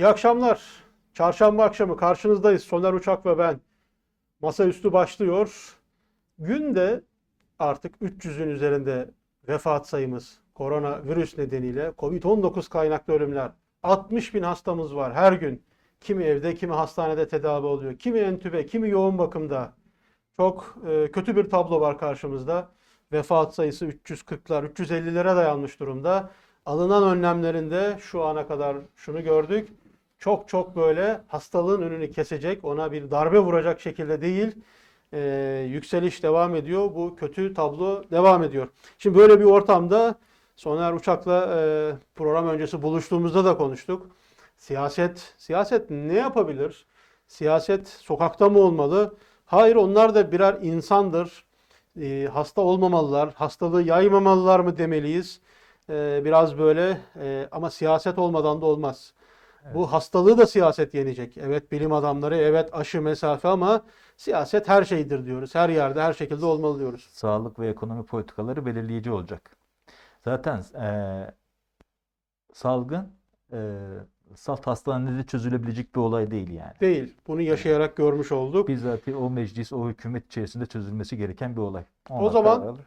İyi akşamlar. Çarşamba akşamı karşınızdayız. Soner Uçak ve ben. Masaüstü başlıyor. Günde artık 300'ün üzerinde vefat sayımız koronavirüs nedeniyle Covid-19 kaynaklı ölümler. 60 bin hastamız var her gün. Kimi evde, kimi hastanede tedavi oluyor. Kimi entübe, kimi yoğun bakımda. Çok e, kötü bir tablo var karşımızda. Vefat sayısı 340'lar, 350'lere dayanmış durumda. Alınan önlemlerinde şu ana kadar şunu gördük. Çok çok böyle hastalığın önünü kesecek, ona bir darbe vuracak şekilde değil. e, yükseliş devam ediyor. Bu kötü tablo devam ediyor. Şimdi böyle bir ortamda Soner Uçak'la e, program öncesi buluştuğumuzda da konuştuk. Siyaset, siyaset ne yapabilir? Siyaset sokakta mı olmalı? Hayır, onlar da birer insandır. E, hasta olmamalılar, hastalığı yaymamalılar mı demeliyiz? E, biraz böyle e, ama siyaset olmadan da olmaz. Bu hastalığı da siyaset yenecek. Evet bilim adamları, evet aşı mesafe ama siyaset her şeydir diyoruz. Her yerde, her şekilde olmalı diyoruz. sağlık ve ekonomi politikaları belirleyici olacak. Zaten eee, salgın eee salt hastanede çözülebilecek bir olay değil yani. Değil. Bunu yaşayarak görmüş olduk. Bizzat o meclis, o hükümet içerisinde çözülmesi gereken bir olay. O Onlar zaman alır.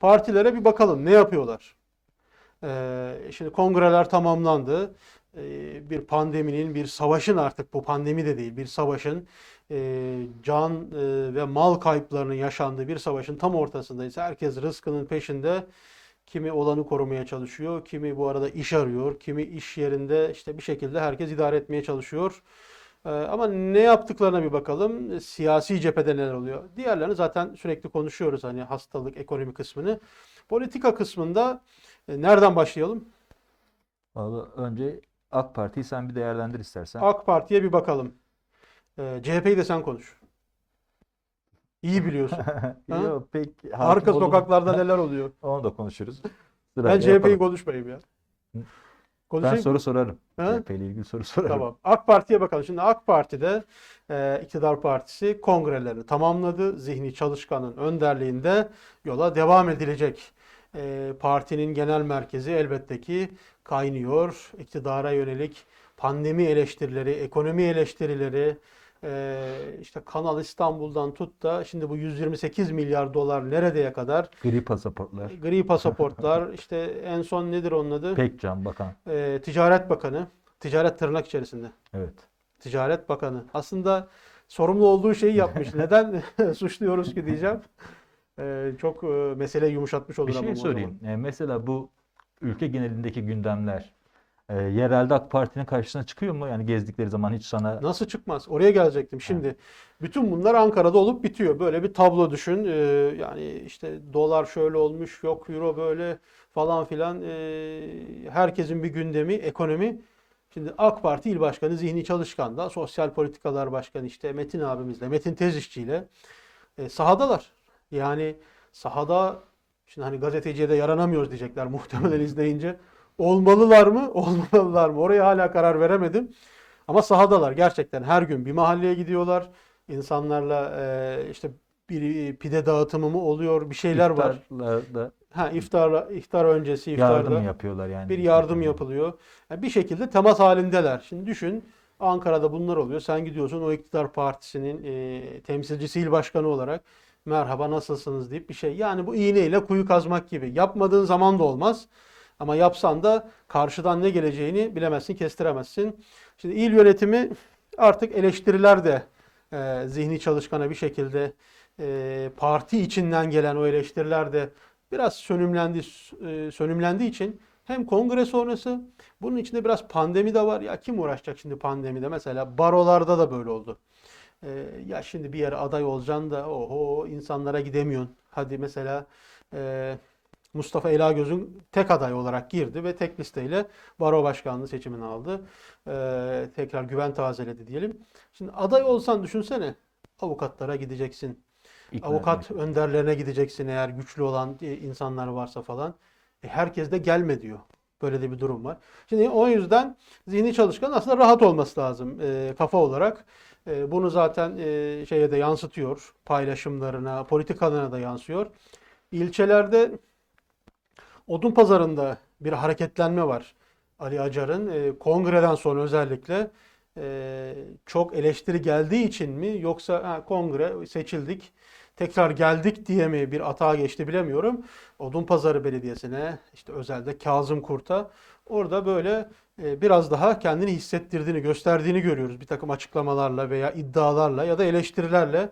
partilere bir bakalım ne yapıyorlar. Ee, şimdi kongreler tamamlandı. Ee, bir pandeminin, bir savaşın artık bu pandemi de değil, bir savaşın e, can e, ve mal kayıplarının yaşandığı bir savaşın tam ortasındayız. Herkes rızkının peşinde. Kimi olanı korumaya çalışıyor, kimi bu arada iş arıyor, kimi iş yerinde işte bir şekilde herkes idare etmeye çalışıyor. Ee, ama ne yaptıklarına bir bakalım. Siyasi cephede neler oluyor? Diğerlerini zaten sürekli konuşuyoruz hani hastalık, ekonomi kısmını. Politika kısmında e, nereden başlayalım? Vallahi önce AK Parti'yi sen bir değerlendir istersen. AK Parti'ye bir bakalım. Ee, CHP'yi de sen konuş. İyi biliyorsun. Yok, pek Arka olduğum- sokaklarda neler oluyor? Onu da konuşuruz. Ben Sırayla CHP'yi yapalım. konuşmayayım ya. Hı. Ben Konuşayım. soru sorarım. CHP ile ilgili soru sorarım. Tamam. AK Parti'ye bakalım. Şimdi AK Parti'de e, iktidar partisi kongrelerini tamamladı. Zihni Çalışkan'ın önderliğinde yola devam edilecek. E, partinin genel merkezi elbette ki kaynıyor. İktidara yönelik pandemi eleştirileri, ekonomi eleştirileri, e, işte Kanal İstanbul'dan tut da şimdi bu 128 milyar dolar neredeye kadar? Gri pasaportlar. Gri pasaportlar, işte en son nedir onun adı? Pekcan Bakan. E, Ticaret Bakanı, ticaret tırnak içerisinde. Evet. Ticaret Bakanı. Aslında sorumlu olduğu şeyi yapmış. Neden suçluyoruz ki diyeceğim. Ee, çok e, mesele yumuşatmış olur Bir şey sorayım. E, mesela bu ülke genelindeki gündemler e, yerelde AK Parti'nin karşısına çıkıyor mu? Yani gezdikleri zaman hiç sana Nasıl çıkmaz? Oraya gelecektim. Şimdi bütün bunlar Ankara'da olup bitiyor. Böyle bir tablo düşün. Ee, yani işte dolar şöyle olmuş, yok euro böyle falan filan. Ee, herkesin bir gündemi, ekonomi. Şimdi AK Parti İl Başkanı Zihni Çalışkan da Sosyal Politikalar Başkanı işte Metin abimizle, Metin Tezişçi'yle e, sahadalar. Yani sahada şimdi hani gazeteciye de yaranamıyoruz diyecekler muhtemelen izleyince. Olmalılar mı? Olmamalılar mı? Oraya hala karar veremedim. Ama sahadalar gerçekten her gün bir mahalleye gidiyorlar. İnsanlarla e, işte bir pide dağıtımı mı oluyor? Bir şeyler var. iftarlarda Ha iftar iftar öncesi iftarda yardım yapıyorlar yani. bir yardım yapılıyor. Yani bir şekilde temas halindeler. Şimdi düşün Ankara'da bunlar oluyor. Sen gidiyorsun o iktidar partisinin e, temsilcisi il başkanı olarak merhaba nasılsınız deyip bir şey. Yani bu iğneyle kuyu kazmak gibi. Yapmadığın zaman da olmaz. Ama yapsan da karşıdan ne geleceğini bilemezsin, kestiremezsin. Şimdi il yönetimi artık eleştiriler de e, zihni çalışkana bir şekilde e, parti içinden gelen o eleştiriler de biraz sönümlendi, e, sönümlendiği için hem kongre sonrası bunun içinde biraz pandemi de var. Ya kim uğraşacak şimdi pandemide? Mesela barolarda da böyle oldu. E, ya şimdi bir yere aday olacaksın da oho insanlara gidemiyorsun. Hadi mesela e, Mustafa Elagöz'ün tek aday olarak girdi ve tek listeyle baro başkanlığı seçimini aldı. E, tekrar güven tazeledi diyelim. Şimdi aday olsan düşünsene avukatlara gideceksin. İkna Avukat etmek. önderlerine gideceksin eğer güçlü olan e, insanlar varsa falan. E, herkes de gelme diyor. Böyle de bir durum var. Şimdi o yüzden zihni çalışkan aslında rahat olması lazım e, kafa olarak. E, bunu zaten e, şeye de yansıtıyor. Paylaşımlarına, politikalarına da yansıyor. İlçelerde odun pazarında bir hareketlenme var. Ali Acar'ın e, kongreden sonra özellikle e, çok eleştiri geldiği için mi yoksa ha, kongre seçildik tekrar geldik diye mi bir atağa geçti bilemiyorum. Odunpazarı Belediyesi'ne işte özelde Kazım Kurt'a orada böyle e, biraz daha kendini hissettirdiğini gösterdiğini görüyoruz. Bir takım açıklamalarla veya iddialarla ya da eleştirilerle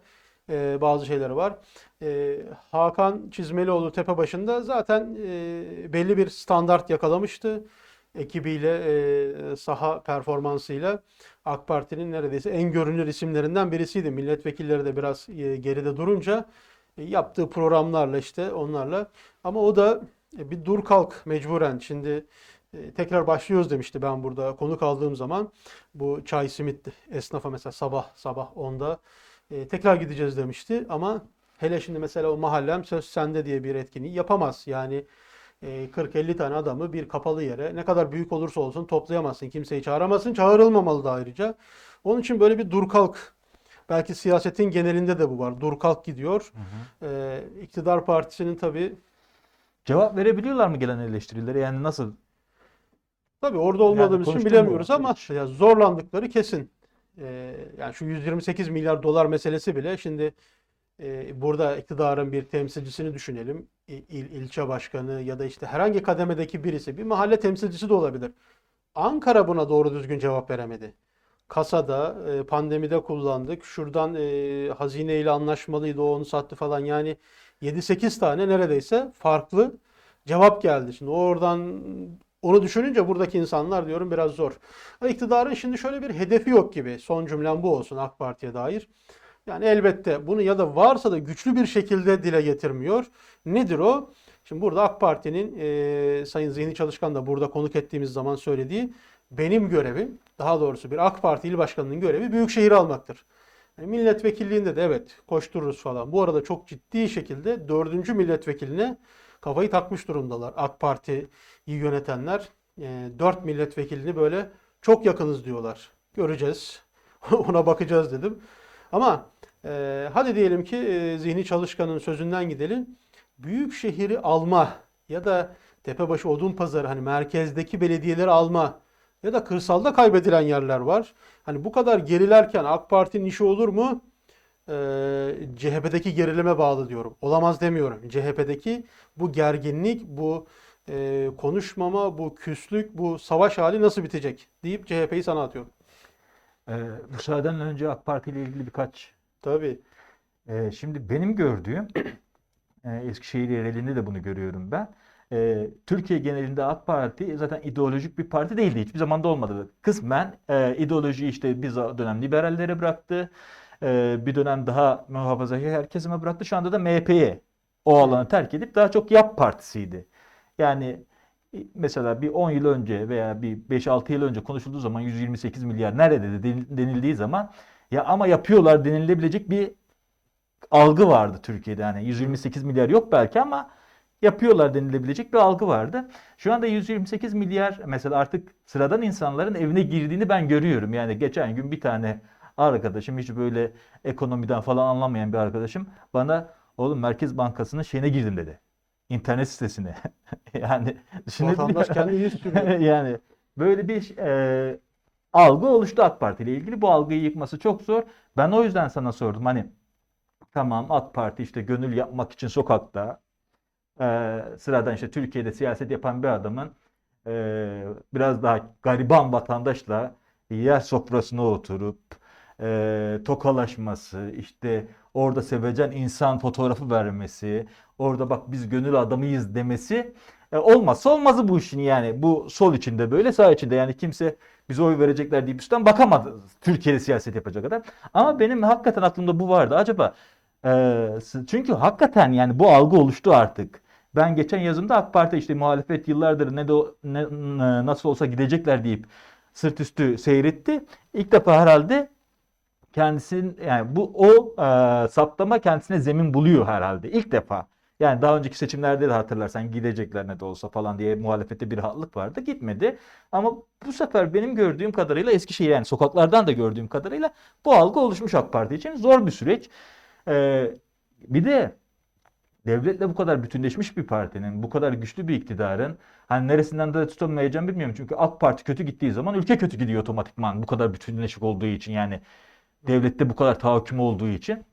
e, bazı şeyleri var. E, Hakan Çizmelioğlu tepe başında zaten belli bir standart yakalamıştı ekibiyle, saha performansıyla AK Parti'nin neredeyse en görünür isimlerinden birisiydi. Milletvekilleri de biraz geride durunca yaptığı programlarla işte onlarla ama o da bir dur kalk mecburen. Şimdi tekrar başlıyoruz demişti ben burada konuk aldığım zaman. Bu çay simit esnafa mesela sabah sabah 10'da e, tekrar gideceğiz demişti ama hele şimdi mesela o mahallem söz sende diye bir etkinliği yapamaz. Yani e, 40-50 tane adamı bir kapalı yere ne kadar büyük olursa olsun toplayamazsın. Kimseyi çağıramazsın. Çağrılmamalı da ayrıca. Onun için böyle bir dur kalk belki siyasetin genelinde de bu var. Dur kalk gidiyor. E, iktidar partisinin tabii Cevap verebiliyorlar mı gelen eleştirilere? Yani nasıl? Tabii orada olmadığımız için konuştun mu bilemiyoruz ama ya zorlandıkları kesin. Ee, yani şu 128 milyar dolar meselesi bile şimdi e, burada iktidarın bir temsilcisini düşünelim. İl, il- ilçe başkanı ya da işte herhangi kademedeki birisi bir mahalle temsilcisi de olabilir. Ankara buna doğru düzgün cevap veremedi. Kasada e, pandemide kullandık. Şuradan e, hazine ile anlaşmalıydı. O onu sattı falan. Yani 7-8 tane neredeyse farklı cevap geldi. Şimdi oradan onu düşününce buradaki insanlar diyorum biraz zor. İktidarın şimdi şöyle bir hedefi yok gibi. Son cümlem bu olsun AK Parti'ye dair. Yani elbette bunu ya da varsa da güçlü bir şekilde dile getirmiyor. Nedir o? Şimdi burada AK Parti'nin e, Sayın Zihni Çalışkan da burada konuk ettiğimiz zaman söylediği benim görevim, daha doğrusu bir AK Parti il başkanının görevi büyük şehir almaktır. Yani milletvekilliğinde de evet koştururuz falan. Bu arada çok ciddi şekilde dördüncü milletvekiline kafayı takmış durumdalar. AK Parti'yi yönetenler e, dört milletvekilini böyle çok yakınız diyorlar. Göreceğiz. Ona bakacağız dedim. Ama e, hadi diyelim ki e, Zihni Çalışkan'ın sözünden gidelim. Büyük şehri alma ya da Tepebaşı Odunpazarı hani merkezdeki belediyeleri alma ya da kırsalda kaybedilen yerler var. Hani bu kadar gerilerken AK Parti'nin işi olur mu? Ee, CHP'deki gerilime bağlı diyorum. Olamaz demiyorum. CHP'deki bu gerginlik, bu e, konuşmama, bu küslük, bu savaş hali nasıl bitecek deyip CHP'yi sana atıyorum. Ee, müsaadenle önce AK Parti ile ilgili birkaç Tabii. Ee, şimdi benim gördüğüm e, Eskişehir yerelinde de bunu görüyorum ben. Ee, Türkiye genelinde AK Parti zaten ideolojik bir parti değildi. Hiçbir zaman da olmadı. Kısmen e, ideolojiyi işte bir dönem liberallere bıraktı. Ee, bir dönem daha muhafazakar kesime bıraktı. Şu anda da MHP'ye o alanı terk edip daha çok YAP partisiydi. Yani e, mesela bir 10 yıl önce veya bir 5-6 yıl önce konuşulduğu zaman 128 milyar nerede de denil- denildiği zaman ya ama yapıyorlar denilebilecek bir algı vardı Türkiye'de. Yani 128 milyar yok belki ama yapıyorlar denilebilecek bir algı vardı. Şu anda 128 milyar mesela artık sıradan insanların evine girdiğini ben görüyorum. Yani geçen gün bir tane arkadaşım hiç böyle ekonomiden falan anlamayan bir arkadaşım bana oğlum Merkez Bankası'nın şeyine girdim dedi. İnternet sitesine. Yani Vatandaş kendi yüz yani böyle bir e, algı oluştu AK Parti ile ilgili. Bu algıyı yıkması çok zor. Ben o yüzden sana sordum. Hani tamam AK Parti işte gönül yapmak için sokakta e, sıradan işte Türkiye'de siyaset yapan bir adamın e, biraz daha gariban vatandaşla yer sofrasına oturup e, tokalaşması, işte orada sevecen insan fotoğrafı vermesi, orada bak biz gönül adamıyız demesi e, olmazsa olmazı bu işin yani. Bu sol içinde böyle sağ içinde yani kimse bize oy verecekler deyip üstten bakamadı Türkiye'de siyaset yapacak adam. Ama benim hakikaten aklımda bu vardı. Acaba e, çünkü hakikaten yani bu algı oluştu artık. Ben geçen yazımda AK Parti işte muhalefet yıllardır ne de ne, nasıl olsa gidecekler deyip sırt üstü seyretti. İlk defa herhalde kendisinin yani bu o e, saptama kendisine zemin buluyor herhalde ilk defa. Yani daha önceki seçimlerde de hatırlarsan gidecekler ne de olsa falan diye muhalefette bir rahatlık vardı. Gitmedi. Ama bu sefer benim gördüğüm kadarıyla Eskişehir yani sokaklardan da gördüğüm kadarıyla bu algı oluşmuş AK Parti için. Zor bir süreç. Ee, bir de devletle bu kadar bütünleşmiş bir partinin, bu kadar güçlü bir iktidarın hani neresinden de tutamayacağım bilmiyorum. Çünkü AK Parti kötü gittiği zaman ülke kötü gidiyor otomatikman bu kadar bütünleşik olduğu için yani devlette bu kadar tahakküm olduğu için.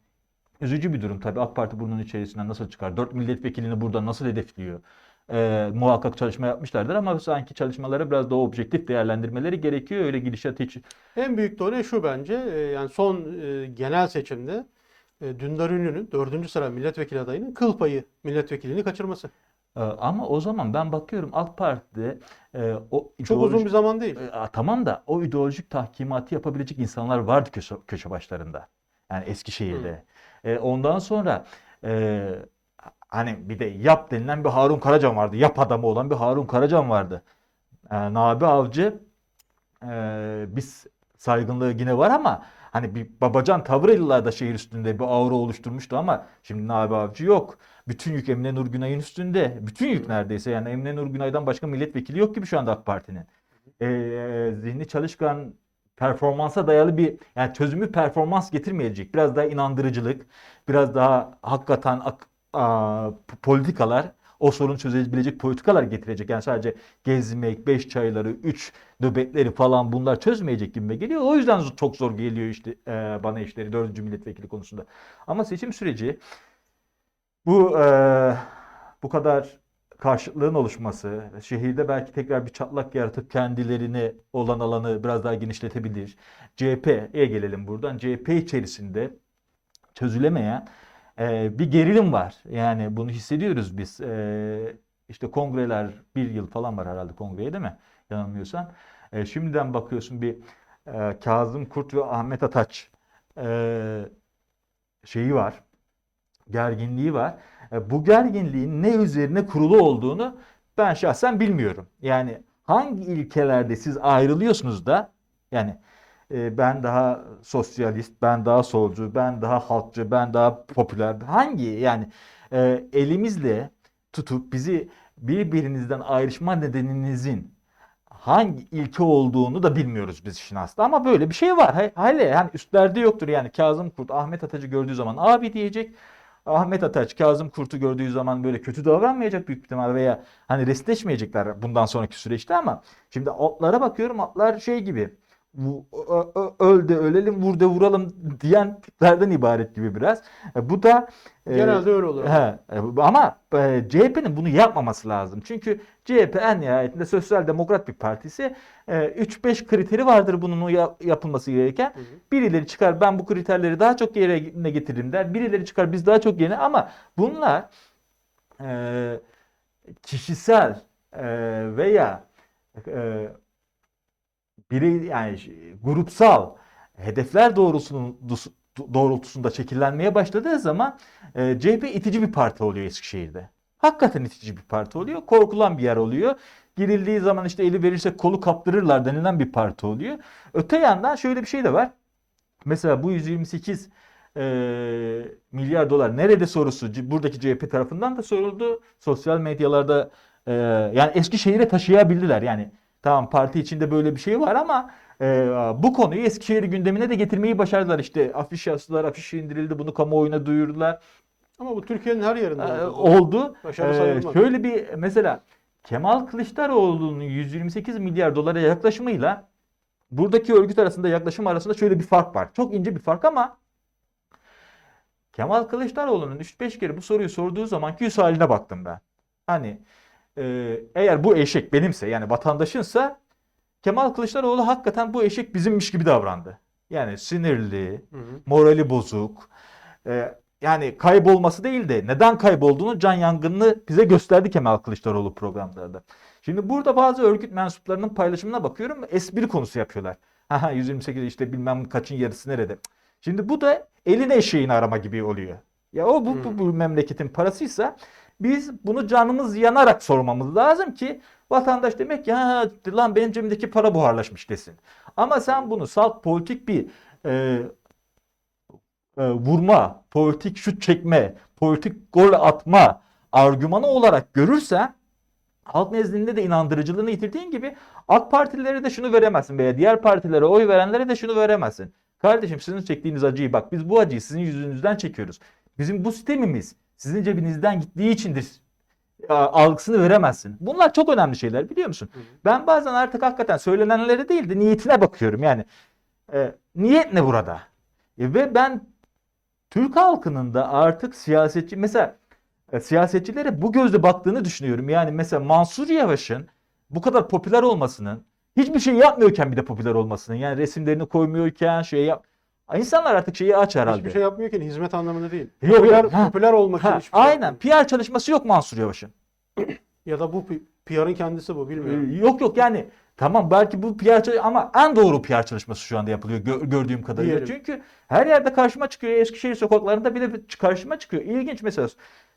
Üzücü bir durum tabii. AK Parti bunun içerisinden nasıl çıkar? 4 milletvekilini burada nasıl hedefliyor? Ee, muhakkak çalışma yapmışlardır ama sanki çalışmaları biraz daha objektif değerlendirmeleri gerekiyor. Öyle gidişat hiç En büyük done şu bence. e, Yani son e, genel seçimde e, Dündar Ünlü'nün 4. sıra milletvekili adayının kıl payı milletvekilliğini kaçırması. Ee, ama o zaman ben bakıyorum AK Parti'de e, o Çok uzun bir zaman değil. E, tamam da o ideolojik tahkimatı yapabilecek insanlar vardı köşe, köşe başlarında. Yani Eskişehir'de. E, ondan sonra e, hani bir de yap denilen bir Harun Karacan vardı. Yap adamı olan bir Harun Karacan vardı. E, Nabi Avcı e, biz saygınlığı yine var ama hani bir babacan tavır yıllarda şehir üstünde bir aura oluşturmuştu ama şimdi Nabi Avcı yok. Bütün yük Emine Nur Günay'ın üstünde. Bütün yük neredeyse yani Emine Nur Günay'dan başka milletvekili yok gibi şu anda AK Parti'nin. E, zihni çalışkan performansa dayalı bir yani çözümü performans getirmeyecek. Biraz daha inandırıcılık, biraz daha hakikaten ak- p- politikalar o sorunu çözebilecek politikalar getirecek. Yani sadece gezmek, beş çayları, üç nöbetleri falan bunlar çözmeyecek gibi geliyor. O yüzden çok zor geliyor işte e, bana işleri dördüncü milletvekili konusunda. Ama seçim süreci bu e, bu kadar karşıtlığın oluşması, şehirde belki tekrar bir çatlak yaratıp kendilerini olan alanı biraz daha genişletebilir. CHP'ye gelelim buradan. CHP içerisinde çözülemeyen e, bir gerilim var. Yani bunu hissediyoruz biz. E, işte kongreler bir yıl falan var herhalde kongreye değil mi? Yanılmıyorsam. E, şimdiden bakıyorsun bir e, Kazım Kurt ve Ahmet Ataç e, şeyi var. Gerginliği var. E, Bu gerginliğin ne üzerine kurulu olduğunu ben şahsen bilmiyorum. Yani hangi ilkelerde siz ayrılıyorsunuz da yani ben daha sosyalist, ben daha solcu, ben daha halkçı, ben daha popüler hangi yani e, elimizle tutup bizi birbirinizden ayrışma nedeninizin hangi ilke olduğunu da bilmiyoruz biz işin aslında ama böyle bir şey var. He- Hele yani üstlerde yoktur yani Kazım Kurt Ahmet Ataç'ı gördüğü zaman abi diyecek. Ahmet Ataç Kazım Kurt'u gördüğü zaman böyle kötü davranmayacak büyük ihtimal veya hani restleşmeyecekler bundan sonraki süreçte ama şimdi altlara bakıyorum altlar şey gibi öl de ölelim vur de vuralım diyen tiplerden ibaret gibi biraz. E, Bu da e, Genelde öyle olur. He, e, ama e, CHP'nin bunu yapmaması lazım. Çünkü CHP en nihayetinde sosyal demokrat bir partisi. E, 3-5 kriteri vardır bunun yapılması gereken. Hı hı. Birileri çıkar ben bu kriterleri daha çok yerine getiririm der. Birileri çıkar biz daha çok yerine ama bunlar e, kişisel e, veya e, biri yani grupsal hedefler doğrultusunda, doğrultusunda şekillenmeye başladığı zaman e, CHP itici bir parti oluyor Eskişehir'de. Hakikaten itici bir parti oluyor. Korkulan bir yer oluyor. Girildiği zaman işte eli verirse kolu kaptırırlar denilen bir parti oluyor. Öte yandan şöyle bir şey de var. Mesela bu 128 e, milyar dolar nerede sorusu buradaki CHP tarafından da soruldu. Sosyal medyalarda e, yani Eskişehir'e taşıyabildiler. Yani tamam parti içinde böyle bir şey var ama e, bu konuyu Eskişehir gündemine de getirmeyi başardılar. İşte afiş yazdılar, afiş indirildi, bunu kamuoyuna duyurdular. Ama bu Türkiye'nin her yerinde Ee, oldu. oldu. Sayılmaz. şöyle bir mesela Kemal Kılıçdaroğlu'nun 128 milyar dolara yaklaşımıyla buradaki örgüt arasında yaklaşım arasında şöyle bir fark var. Çok ince bir fark ama Kemal Kılıçdaroğlu'nun 3-5 kere bu soruyu sorduğu zamanki yüz haline baktım ben. Hani e, eğer bu eşek benimse yani vatandaşınsa Kemal Kılıçdaroğlu hakikaten bu eşek bizimmiş gibi davrandı. Yani sinirli, Hı hı. morali bozuk. Ee, yani kaybolması değil de neden kaybolduğunu can yangınını bize gösterdi Kemal Kılıçdaroğlu programlarda. Şimdi burada bazı örgüt mensuplarının paylaşımına bakıyorum. Espri konusu yapıyorlar. Haha 128 işte bilmem kaçın yarısı nerede. Şimdi bu da elin eşeğini arama gibi oluyor. Ya o bu, bu, bu memleketin parasıysa biz bunu canımız yanarak sormamız lazım ki vatandaş demek ha lan benim cebimdeki para buharlaşmış desin. Ama sen bunu salt politik bir e, e, vurma, politik şut çekme, politik gol atma argümanı olarak görürsen halk nezdinde de inandırıcılığını yitirdiğin gibi AK Partililere de şunu veremezsin veya diğer partilere oy verenlere de şunu veremezsin. Kardeşim sizin çektiğiniz acıyı bak biz bu acıyı sizin yüzünüzden çekiyoruz. Bizim bu sistemimiz sizin cebinizden gittiği içindir algısını veremezsin. Bunlar çok önemli şeyler biliyor musun? Hı hı. Ben bazen artık hakikaten söylenenlere değil de niyetine bakıyorum. Yani e, niyet ne burada? E, ve ben Türk halkının da artık siyasetçi mesela e, siyasetçilere bu gözle baktığını düşünüyorum. Yani mesela Mansur Yavaş'ın bu kadar popüler olmasının hiçbir şey yapmıyorken bir de popüler olmasının yani resimlerini koymuyorken şey yap İnsanlar artık şeyi aç herhalde. Hiçbir şey yapmıyorken hizmet anlamında değil. Yok, popüler, yok. Popüler olmak için Ha, hiçbir şey aynen. PR çalışması yok Mansur Yavaş'ın. yapmıyor. Ya da bu PR'ın kendisi bu bilmiyorum. Ee, Yok yok yani tamam belki bu PR ama en doğru PR çalışması şu anda yapılıyor gö- gördüğüm kadarıyla. Diyelim. Çünkü her yerde karşıma çıkıyor. Eskişehir sokaklarında bile karşıma çıkıyor. İlginç mesela.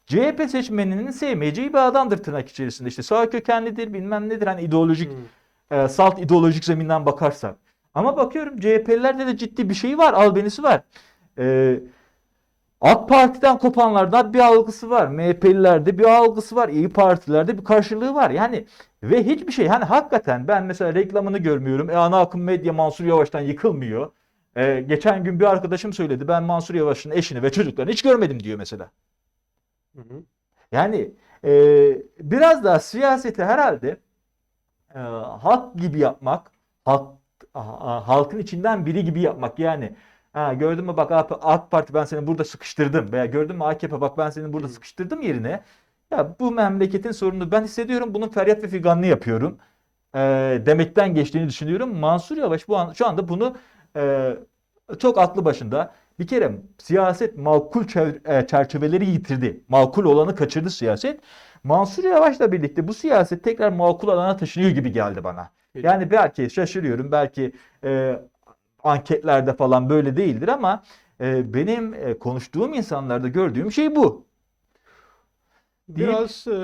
CHP seçmeninin sevmeyeceği bir adamdır tırnak içerisinde. İşte sağ kökenlidir bilmem nedir hani ideolojik Hmm. e, salt ideolojik zeminden bakarsak. Ama bakıyorum CHP'lilerde de ciddi bir şey var. Albenisi var. E, AK Parti'den kopanlarda bir algısı var. MHP'lilerde bir algısı var. İyi Partilerde bir karşılığı var. Yani ve hiçbir şey hani hakikaten ben mesela reklamını görmüyorum. E, ana akım medya Mansur Yavaş'tan yıkılmıyor. E, geçen gün bir arkadaşım söyledi. Ben Mansur Yavaş'ın eşini ve çocuklarını hiç görmedim diyor mesela. Hı hı. Yani e, biraz daha siyaseti herhalde e, halk gibi yapmak, halk a- halkın içinden biri gibi yapmak yani. Ha, gördün mü bak AK Parti ben seni burada sıkıştırdım veya gördün mü AKP bak ben seni burada sıkıştırdım yerine. Ya bu memleketin sorunu ben hissediyorum bunun feryat ve figanını yapıyorum. E, demekten geçtiğini düşünüyorum. Mansur Yavaş bu an, şu anda bunu e, çok aklı başında. Bir kere siyaset makul e, çerçeveleri yitirdi. Makul olanı kaçırdı siyaset. Mansur Yavaş'la birlikte bu siyaset tekrar makul alana taşınıyor gibi geldi bana. Yani belki şaşırıyorum, belki e, anketlerde falan böyle değildir ama e, benim e, konuştuğum insanlarda gördüğüm şey bu. Biraz e,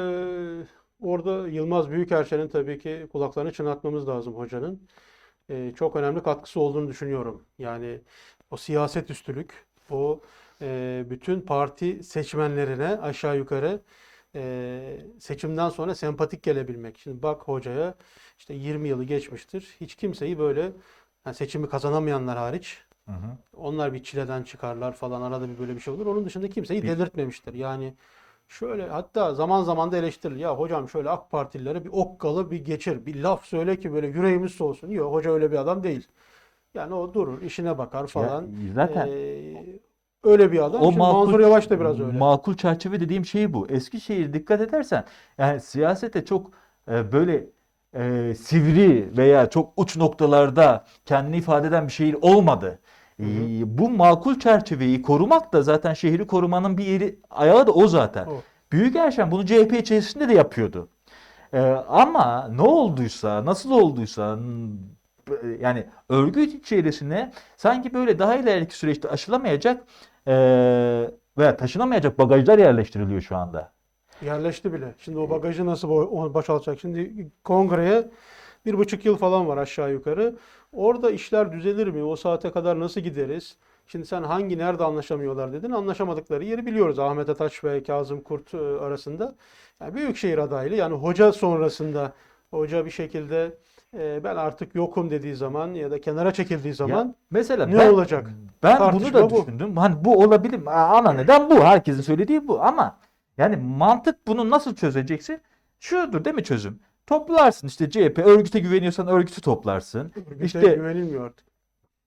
orada Yılmaz Büyükerşen'in tabii ki kulaklarını çınlatmamız lazım hocanın. E, çok önemli katkısı olduğunu düşünüyorum. Yani o siyaset üstülük, o e, bütün parti seçmenlerine aşağı yukarı e, seçimden sonra sempatik gelebilmek. Şimdi bak hocaya işte 20 yılı geçmiştir. Hiç kimseyi böyle yani seçimi kazanamayanlar hariç Hı hı. onlar bir çileden çıkarlar falan arada bir böyle bir şey olur. Onun dışında kimseyi Bir- delirtmemiştir. Yani şöyle hatta zaman zaman da eleştirilir. Ya hocam şöyle AK Partililere bir okkalı bir geçir. Bir laf söyle ki böyle yüreğimiz soğusun. Yok hoca öyle bir adam değil. Yani o durur işine bakar falan. Ya, zaten Ee, öyle bir adam. o Şimdi Mansur Yavaş da biraz öyle. makul çerçeve dediğim şey bu. Eskişehir dikkat edersen yani siyasete çok e, böyle e, sivri veya çok uç noktalarda kendini ifade eden bir şehir olmadı. Hı hı. E, bu makul çerçeveyi korumak da zaten şehri korumanın bir yeri ayağı da o zaten. O. Büyükerşen bunu CHP içerisinde de yapıyordu. Ee, ama ne olduysa, nasıl olduysa yani örgüt içerisine sanki böyle daha ileriki süreçte aşılamayacak eee veya taşınamayacak bagajlar yerleştiriliyor şu anda. Yerleşti bile. Şimdi o bagajı nasıl boşaltacak? Şimdi kongreye bir buçuk yıl falan var aşağı yukarı. Orada işler düzelir mi? O saate kadar nasıl gideriz? Şimdi sen hangi nerede anlaşamıyorlar dedin. Anlaşamadıkları yeri biliyoruz. Ahmet Ataç ve Kazım Kurt e, arasında. Yani Büyükşehir adaylı yani hoca sonrasında hoca bir şekilde e, ben artık yokum dediği zaman ya da kenara çekildiği Ya zaman mesela ne ben olacak? ben bunu da bu. düşündüm. Hani bu olabilir mi? Ana neden bu? Herkesin söylediği bu. Ama yani mantık bunu nasıl çözeceksin? Şudur değil mi çözüm? Toplarsın işte CHP örgüte güveniyorsan örgütü toplarsın. örgüte İşte güvenilmiyor artık.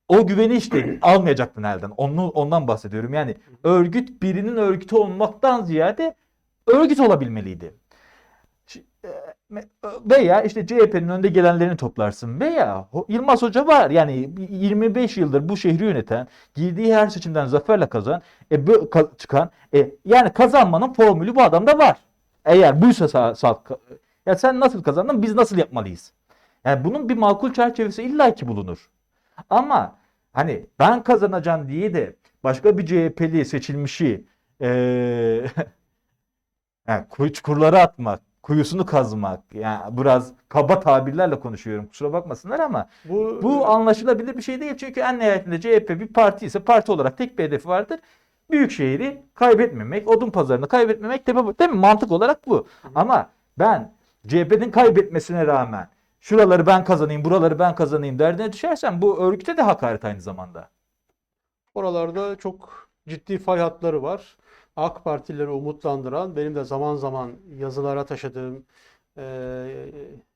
o güveni işte almayacaktın elden. Onu, ondan bahsediyorum. Yani örgüt birinin örgütü olmaktan ziyade örgüt olabilmeliydi. E, me- Veya işte CHP'nin önde gelenlerini toplarsın. Veya Yılmaz Hoca var. Yani 25 yıldır bu şehri yöneten, girdiği her seçimden zaferle kazan, e, çıkan, e, yani kazanmanın formülü bu adamda var. Eğer buysa sa- salt ka- ya sen nasıl kazandın, biz nasıl yapmalıyız? Yani bunun bir makul çerçevesi illaki bulunur. Ama hani ben kazanacağım diye de başka bir CHP'li seçilmişi eee yani çukurlara atmak, kuyusunu kazmak. Yani biraz kaba tabirlerle konuşuyorum. Kusura bakmasınlar ama Bu, bu anlaşılabilir bir şey değil. Çünkü en nihayetinde CHP bir parti ise parti olarak tek bir hedefi vardır. Büyükşehir'i kaybetmemek, odun pazarını kaybetmemek bu. Değil mi? Mantık olarak bu. Ama ben CHP'nin kaybetmesine rağmen şuraları ben kazanayım, buraları ben kazanayım derdine düşersem bu örgüte de hakaret aynı zamanda. Oralarda çok ciddi fay hatları var. AK Partilileri umutlandıran, benim de zaman zaman yazılara taşıdığım e,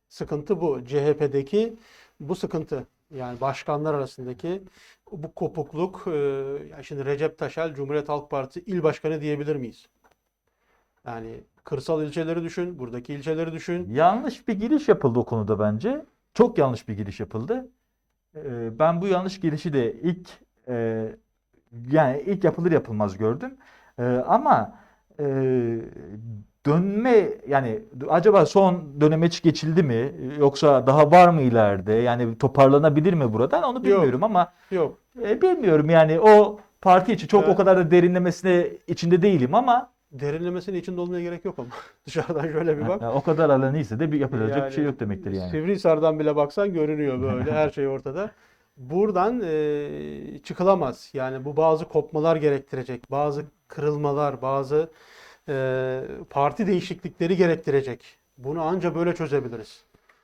sıkıntı bu. CHP'deki bu sıkıntı. Yani başkanlar arasındaki bu kopukluk. E, ya şimdi Recep Taşel Cumhuriyet Halk Partisi il başkanı diyebilir miyiz? Yani kırsal ilçeleri düşün, buradaki ilçeleri düşün. Yanlış bir giriş yapıldı o konuda bence. Çok yanlış bir giriş yapıldı. Ee, Ben bu yanlış girişi de ilk e, yani ilk yapılır yapılmaz gördüm. Ee, Ama e, dönme yani acaba son döneme hiç geçildi mi yoksa daha var mı ileride? Yani toparlanabilir mi buradan onu bilmiyorum ama Yok. e, bilmiyorum yani o parti için çok o Evet. kadar da derinlemesine içinde değilim ama Derinlemesine içinde olmaya gerek yok ama. Dışarıdan şöyle bir bak. yani o kadar alanıysa de bir yapılacak bir Yani şey yok demektir yani. Sivrihisar'dan bile baksan görünüyor böyle her şey ortada. Buradan e, çıkılamaz. Yani bu bazı kopmalar gerektirecek, bazı kırılmalar, bazı e, parti değişiklikleri gerektirecek. Bunu anca böyle çözebiliriz.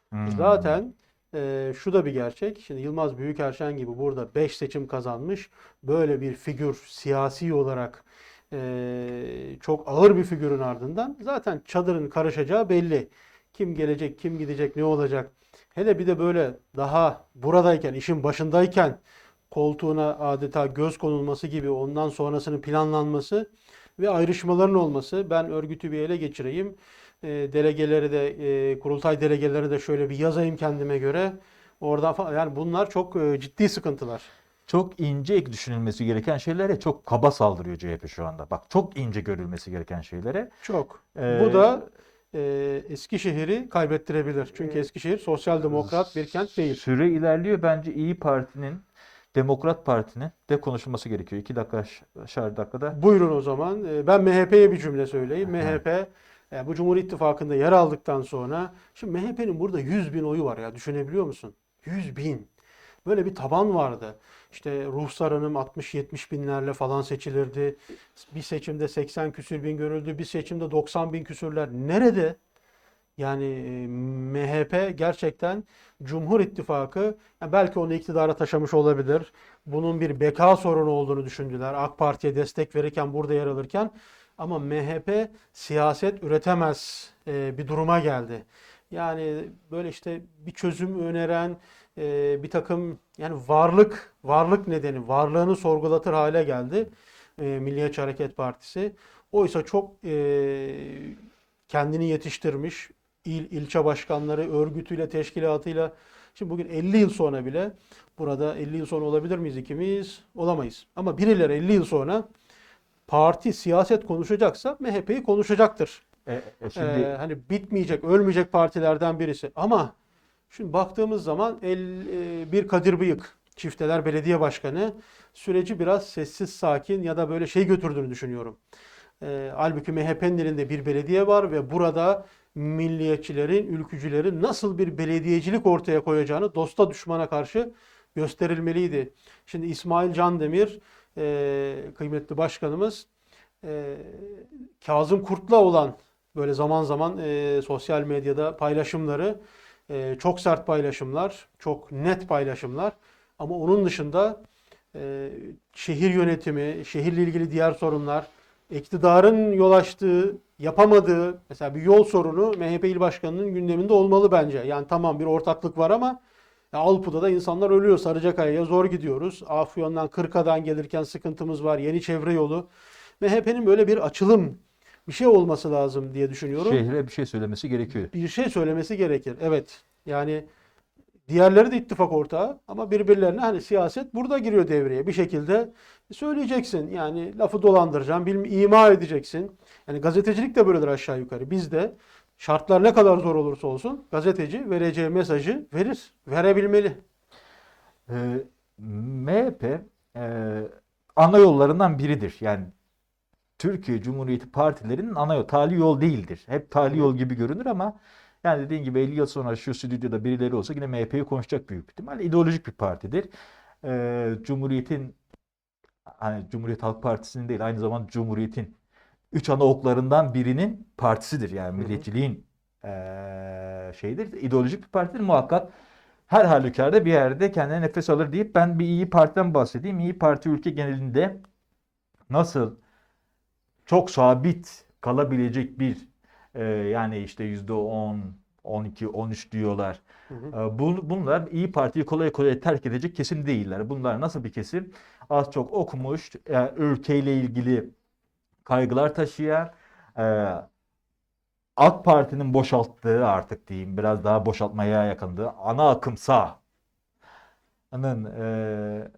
Hmm. Zaten e, şu da bir gerçek. Şimdi Yılmaz Büyükerşen gibi burada 5 seçim kazanmış. Böyle bir figür siyasi olarak e, çok ağır bir figürün ardından zaten çadırın karışacağı belli. Kim gelecek, kim gidecek, ne olacak? Hele bir de böyle daha buradayken, işin başındayken koltuğuna adeta göz konulması gibi ondan sonrasının planlanması ve ayrışmaların olması. Ben örgütü bir ele geçireyim. E, delegeleri de, e, kurultay delegeleri de şöyle bir yazayım kendime göre. Oradan falan. Yani bunlar çok e, ciddi sıkıntılar. Çok ince düşünülmesi gereken şeylere çok kaba saldırıyor CHP şu anda. Bak çok ince görülmesi gereken şeylere. Çok. Ee, Bu da e, Eskişehir'i kaybettirebilir. Çünkü Eskişehir sosyal demokrat bir kent değil. Süre ilerliyor. Bence İyi Parti'nin, Demokrat Parti'nin de konuşulması gerekiyor. İki dakika, şar dakikada. Buyurun o zaman. E, Ben MHP'ye bir cümle söyleyeyim. MHP e, bu Cumhur İttifakı'nda yer aldıktan sonra şimdi MHP'nin burada 100 bin oyu var ya düşünebiliyor musun? 100 bin. Böyle bir taban vardı. İşte Ruhsar Hanım 60-70 binlerle falan seçilirdi. Bir seçimde 80 küsür bin görüldü. Bir seçimde 90 bin küsürler. Nerede? Yani e, MHP gerçekten Cumhur İttifakı belki onu iktidara taşımış olabilir. Bunun bir beka sorunu olduğunu düşündüler. AK Parti'ye destek verirken burada yer alırken ama MHP siyaset üretemez e, bir duruma geldi. Yani böyle işte bir çözüm öneren e, bir takım yani varlık varlık nedeni varlığını sorgulatır hale geldi Milliyetçi Hareket Partisi. Oysa çok kendini yetiştirmiş il ilçe başkanları örgütüyle teşkilatıyla şimdi bugün 50 yıl sonra bile burada 50 yıl sonra olabilir miyiz ikimiz? Olamayız. Ama birileri 50 yıl sonra parti siyaset konuşacaksa MHP'yi konuşacaktır. E, e, şimdi Ee, hani bitmeyecek, ölmeyecek partilerden birisi. Ama şimdi baktığımız zaman el, e, bir Kadir Bıyık, Çifteler Belediye Başkanı süreci biraz sessiz, sakin ya da böyle şey götürdüğünü düşünüyorum. Ee, halbuki MHP'nin elinde bir belediye var ve burada milliyetçilerin, ülkücülerin nasıl bir belediyecilik ortaya koyacağını dosta düşmana karşı gösterilmeliydi. Şimdi İsmail Candemir, e, kıymetli başkanımız, e, Kazım Kurt'la olan böyle zaman zaman e, sosyal medyada paylaşımları e, çok sert paylaşımlar, çok net paylaşımlar. Ama onun dışında e, şehir yönetimi, şehirle ilgili diğer sorunlar, iktidarın yol açtığı, yapamadığı mesela bir yol sorunu MHP il başkanının gündeminde olmalı bence. Yani tamam bir ortaklık var ama ya Alpu'da da insanlar ölüyor. Sarıcakaya'ya zor gidiyoruz. Afyon'dan Kırka'dan gelirken sıkıntımız var. Yeni çevre yolu. MHP'nin böyle bir açılım bir şey olması lazım diye düşünüyorum. şehre bir şey söylemesi gerekiyor. Bir şey söylemesi gerekir. Evet. Yani diğerleri de ittifak ortağı ama birbirlerine hani siyaset burada giriyor devreye. Bir şekilde söyleyeceksin. Yani lafı dolandıracaksın, bilm ima edeceksin. Yani gazetecilik de böyledir aşağı yukarı. Biz de şartlar ne kadar zor olursa olsun gazeteci vereceği mesajı verir. Verebilmeli. Ee, MHP e, ana yollarından biridir. Yani Türkiye Cumhuriyeti partilerinin ana yol, tali yol değildir. Hep tali yol gibi görünür ama yani dediğin gibi 50 yıl sonra şu stüdyoda birileri olsa yine MHP'yi konuşacak büyük ihtimal. İdeolojik bir partidir. Ee, Cumhuriyet'in hani Cumhuriyet Halk Partisi'nin değil aynı zamanda Cumhuriyet'in üç ana oklarından birinin partisidir. Yani hı. milliyetçiliğin eee şeydir. ideolojik bir partidir muhakkak. Her halükarda bir yerde kendine nefes alır deyip ben bir İyi Parti'den bahsedeyim. İyi Parti ülke genelinde nasıl çok sabit kalabilecek bir e, yani işte yüzde 10, 12, 13 diyorlar. Hı hı. E, bu- bunlar İyi Parti'yi kolay kolay terk edecek kesim değiller. Bunlar nasıl bir kesim? Az çok okumuş, e, ülkeyle ilgili kaygılar taşıyan, e, AK Parti'nin boşalttığı artık diyeyim biraz daha boşaltmaya yakındı. Ana akım sağ e,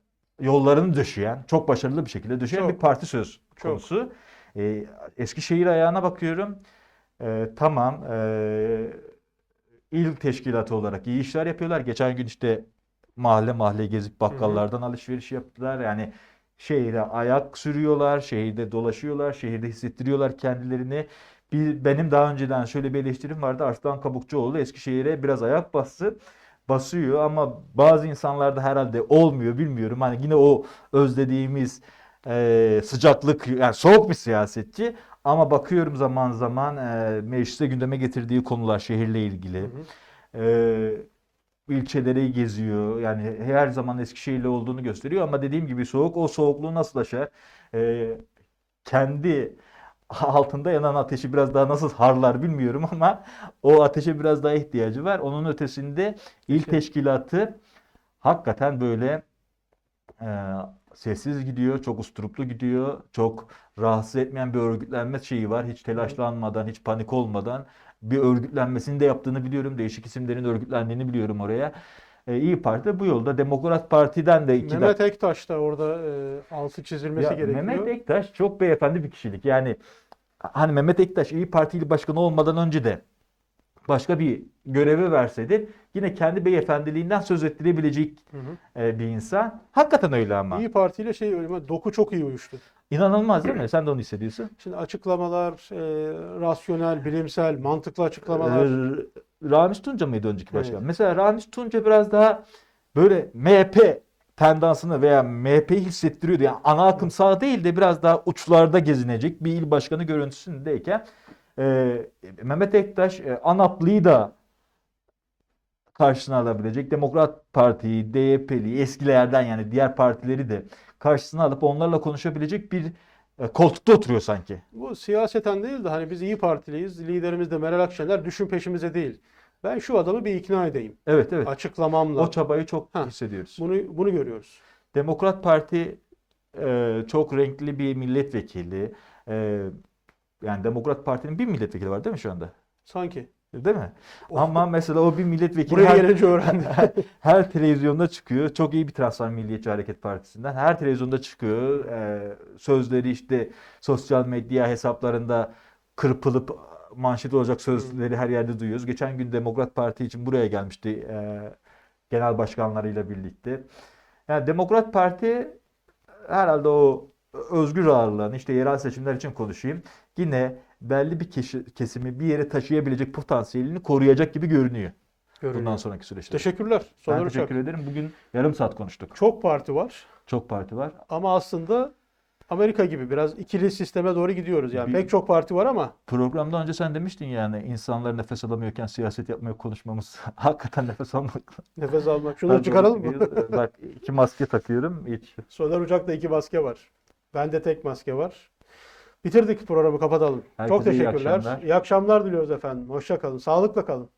yollarını döşeyen, çok başarılı bir şekilde döşeyen Çok. bir parti söz Çok. konusu. E, Eskişehir ayağına bakıyorum. E, tamam, e, il teşkilatı olarak iyi işler yapıyorlar. Geçen gün işte mahalle mahalle gezip bakkallardan alışveriş yaptılar. Yani şehire ayak sürüyorlar, şehirde dolaşıyorlar, şehirde hissettiriyorlar kendilerini. Bir, benim daha önceden şöyle bir eleştirim vardı. Arslan Kabukçuoğlu Eskişehir'e biraz ayak bastı. Basıyor ama bazı insanlarda herhalde olmuyor bilmiyorum. Hani yine o özlediğimiz e, sıcaklık yani soğuk bir siyasetçi ama bakıyorum zaman zaman e, mecliste gündeme getirdiği konular şehirle ilgili. Hı hı. E, ilçeleri geziyor. Yani her zaman Eskişehirli olduğunu gösteriyor ama dediğim gibi soğuk o soğukluğu nasıl aşar? E, kendi altında yanan ateşi biraz daha nasıl harlar bilmiyorum ama o ateşe biraz daha ihtiyacı var. Onun ötesinde il teşkilatı hakikaten böyle e, sessiz gidiyor, çok usturuplu gidiyor, çok rahatsız etmeyen bir örgütlenme şeyi var. Hiç telaşlanmadan, hiç panik olmadan bir örgütlenmesini de yaptığını biliyorum. Değişik isimlerin örgütlendiğini biliyorum oraya. E, İyi Parti de bu yolda. Demokrat Parti'den de iki Mehmet Ektaş da orada e, altı çizilmesi ya gerekiyor. Mehmet Ektaş çok beyefendi bir kişilik. Yani hani Mehmet Ektaş İyi Parti il başkanı olmadan önce de başka bir görevi verseydi yine kendi beyefendiliğinden söz ettirebilecek Hı hı. e, bir insan. Hakikaten öyle ama. İyi Parti ile şey öyle doku çok iyi uyuştu. İnanılmaz değil mi? Sen de onu hissediyorsun. Şimdi açıklamalar, e, rasyonel, bilimsel, mantıklı açıklamalar. Ee, Ramiz Tunca mıydı önceki başkan? Evet. Mesela Ramiz Tunca biraz daha böyle MHP tendansını veya MHP'yi hissettiriyordu. Yani ana akım sağ değil de biraz daha uçlarda gezinecek bir il başkanı görüntüsündeyken e, Mehmet Ektaş e, ANAP'lıyı da karşısına alabilecek. Demokrat Parti'yi, DYP'liyi, eskilerden yani diğer partileri de karşısına alıp onlarla konuşabilecek bir e, koltukta oturuyor sanki. Bu siyaseten değil de hani biz İyi Partiliyiz. Liderimiz de Meral Akşener düşün peşimize değil. Ben şu adamı bir ikna edeyim. Evet evet. Açıklamamla. O çabayı çok Ha. hissediyoruz. Bunu bunu görüyoruz. Demokrat Parti e, çok renkli bir milletvekili. E, yani Demokrat Parti'nin bir milletvekili var değil mi şu anda? Sanki. Değil mi? Of. Ama mesela o bir milletvekili Buraya her, gelince öğrendim. her televizyonda çıkıyor. Çok iyi bir transfer Milliyetçi Hareket Partisi'nden. Her televizyonda çıkıyor. E, sözleri işte sosyal medya hesaplarında kırpılıp manşet olacak sözleri her yerde duyuyoruz. Geçen gün Demokrat Parti için buraya gelmişti e, genel başkanlarıyla birlikte. Yani Demokrat Parti herhalde o özgür ağırlığını işte yerel seçimler için konuşayım. Yine belli bir keşi- kesimi bir yere taşıyabilecek potansiyelini koruyacak gibi görünüyor Görünüyor. bundan sonraki süreçte. Teşekkürler. Ben Soner Uçak. teşekkür ederim. Bugün yarım saat konuştuk. Çok parti var Çok parti var. ama aslında Amerika gibi biraz ikili sisteme doğru gidiyoruz. Yani Bir- pek çok parti var ama Programdan önce sen demiştin yani insanlar nefes alamıyorken siyaset yapmaya konuşmamız hakikaten nefes almak. nefes almak. Şunu Ben çıkaralım mı? Bak iki maske takıyorum. Hiç. Soner Uçak'ta iki maske var. Bende tek maske var. Bitirdik programı kapatalım. Herkese Çok iyi teşekkürler. akşamlar. İyi akşamlar diliyoruz efendim. Hoşça kalın. Sağlıkla kalın.